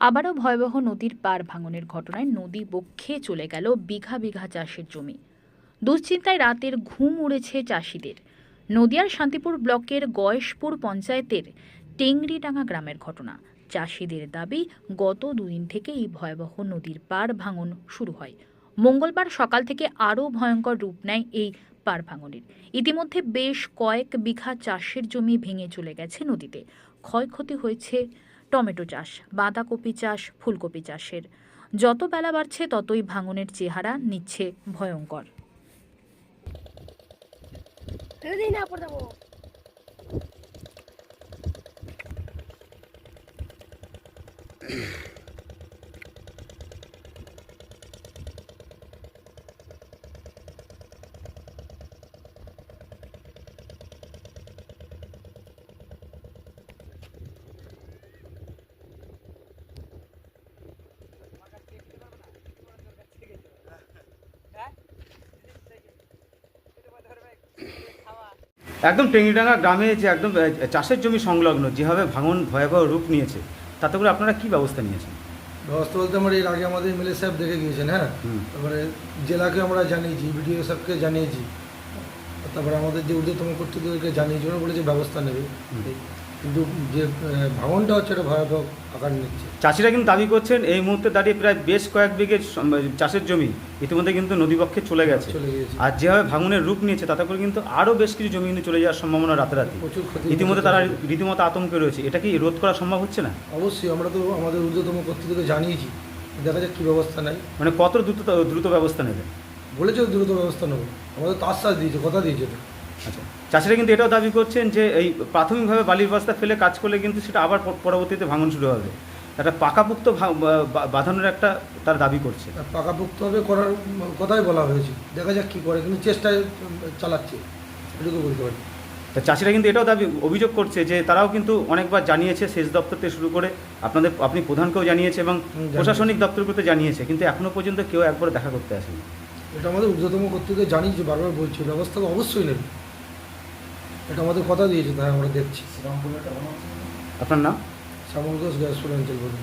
আবারও ভয়াবহ নদীর পার ভাঙনের ঘটনায় নদী বক্ষে চলে গেল বিঘা বিঘা চাষের জমি। দুশ্চিন্তায় রাতের ঘুম উড়েছে চাষিদের। নদিয়ার শান্তিপুর ব্লকের গয়েশপুর পঞ্চায়েতের টেংরিডাঙ্গা গ্রামের ঘটনা। চাষিদের দাবি, গত দুদিন থেকে এই ভয়াবহ নদীর পার ভাঙন শুরু হয়। মঙ্গলবার সকাল থেকে আরও ভয়ঙ্কর রূপ নেয় এই পার ভাঙনের। ইতিমধ্যে বেশ কয়েক বিঘা চাষের জমি ভেঙে চলে গেছে নদীতে। ক্ষয়ক্ষতি হয়েছে টমেটো চাষ, বাঁধাকপি চাষ, ফুলকপি চাষের। যত বেলা বাড়ছে, ততই ভাঙনের চেহারা নিচ্ছে ভয়ঙ্কর। ছেড়ে একদম টেঙ্গিডাঙ্গা গ্রামে যে একদম চাষের জমি সংলগ্ন যেভাবে ভাঙন ভয়াবহ রূপ নিয়েছে তাতে করে আপনারা কি ব্যবস্থা নিয়েছেন? ব্যবস্থা বলতে আমরা এর আগে আমাদের এমএলএ সাহেব দেখে গিয়েছেন হ্যাঁ? তারপরে জেলাকে আমরা জানিয়েছি বিডিও সাহেবকে জানিয়েছি। তারপরে আমাদের যে ঊর্ধ্বতম কর্তৃপক্ষকে জানিয়েছি ওরা বলেছে ব্যবস্থা নেবে। কিন্তু যে ভাঙনটা হচ্ছে এটা ভয়াবহ আকার নিচ্ছে। চাষিরা কিন্তু দাবি করছেন এই মুহূর্তে দাঁড়িয়ে প্রায় বেশ কয়েক বিঘে চাষের জমি ইতিমধ্যে কিন্তু নদীপক্ষে চলে গেছে। আর যেভাবে ভাঙনের রূপ নিয়েছে তাতে করে কিন্তু আরও বেশ কিছু জমি কিন্তু চলে যাওয়ার সম্ভাবনা রাতারাতি। ইতিমধ্যে তারা রীতিমতো আতঙ্কে রয়েছে। এটা কি রোধ করা সম্ভব হচ্ছে না? অবশ্যই আমরা তো আমাদের ঊর্ধ্বতম কর্তৃপক্ষকে জানিয়েছি। দেখা যাক কী ব্যবস্থা নেয়। মানে কত দ্রুত দ্রুত ব্যবস্থা নেবে? বলেছে দ্রুত ব্যবস্থা নেব। আমাদের তো আশ্বাস দিয়েছে কথা দিয়েছে আচ্ছা। চাষিরা কিন্তু এটাও দাবি করছেন যে এই প্রাথমিকভাবে বালির বস্তা ফেলে কাজ করলে কিন্তু সেটা আবার পরবর্তীতে ভাঙন শুরু হবে। একটা পাকাপুক্ত বাঁধানোর একটা তার দাবি করছে। আর পাকাপোক্তভাবে করার কথাই বলা হয়েছে। দেখা যাক কী করে কিন্তু চেষ্টায় চালাচ্ছে। এটুকু বলতে পারি। তা চাষিরা কিন্তু এটাও দাবি অভিযোগ করছে যে তারাও কিন্তু অনেকবার জানিয়েছে সেচ দপ্তর থেকে শুরু করে আপনাদের আপনি প্রধানকেও জানিয়েছে এবং। প্রশাসনিক দপ্তরগুলোতে জানিয়েছে কিন্তু এখনও পর্যন্ত কেউ একবার দেখা করতে আসেনি। এটা আমাদের ঊর্ধ্বতম কর্তৃপক্ষকে জানিয়েছে বারবার বলছি। ব্যবস্থা অবশ্যই নেবে। এটা আমাদের কথা দিয়েছে তাই আমরা দেখছি। আপনার নাম? শ্যামল ঘোষ গ্যাস ফুল অঞ্চল বলুন।